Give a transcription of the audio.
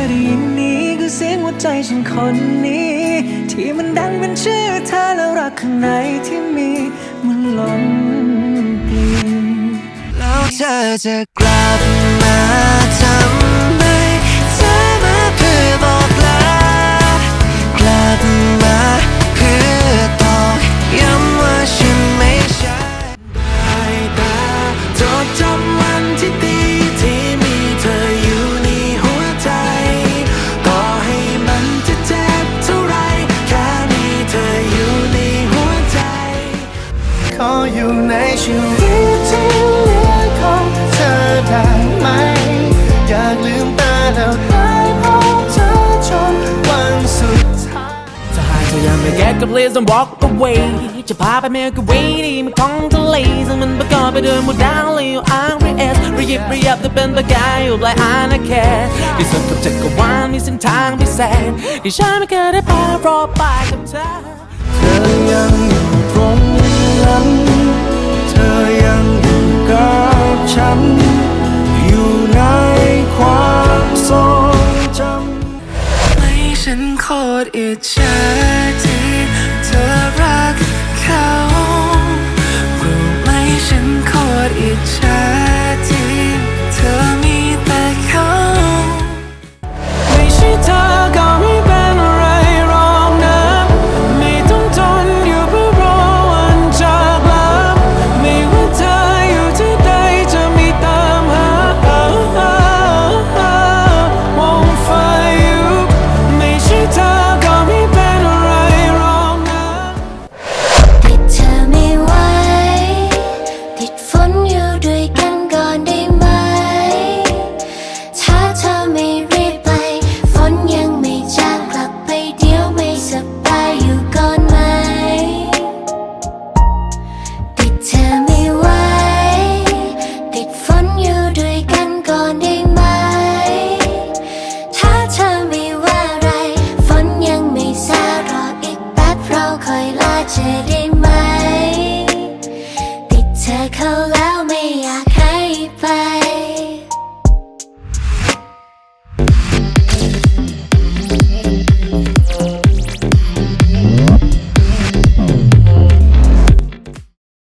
ยได้ยินนี้ก็เสียงหัวใจฉันคนนี้ ที่มันดังเป็นชื่อเธอแล้วรักข้างในที่มีมันล้นปลีแล้วเธอจะกลับมาทำ อยู่ในชีวิตที่เหลือของเธอได้ไหม อยากลืมตาแล้วได้พบเธอจนวันสุดท้ายถ้าหากเธอยังไม่แก้ก็ please don't walk away จะพาไปเมกะเวนี่มันของทะเลซึ่งมันประกอบไปด้วยหมดดาวเลยอยู่อาร์เอสระยิบระยับจะเป็นประกายอยู่ปลายอาณาเขตที่สุดของจักรวาลมีเส้นทางพิเศษที่ฉันไม่เคยได้พบรอไปกับเธอเธอยังอยู่ตรงนั้น อิจฉาที่เธอรักเขารู้ไหมฉันโคตรอิจฉา game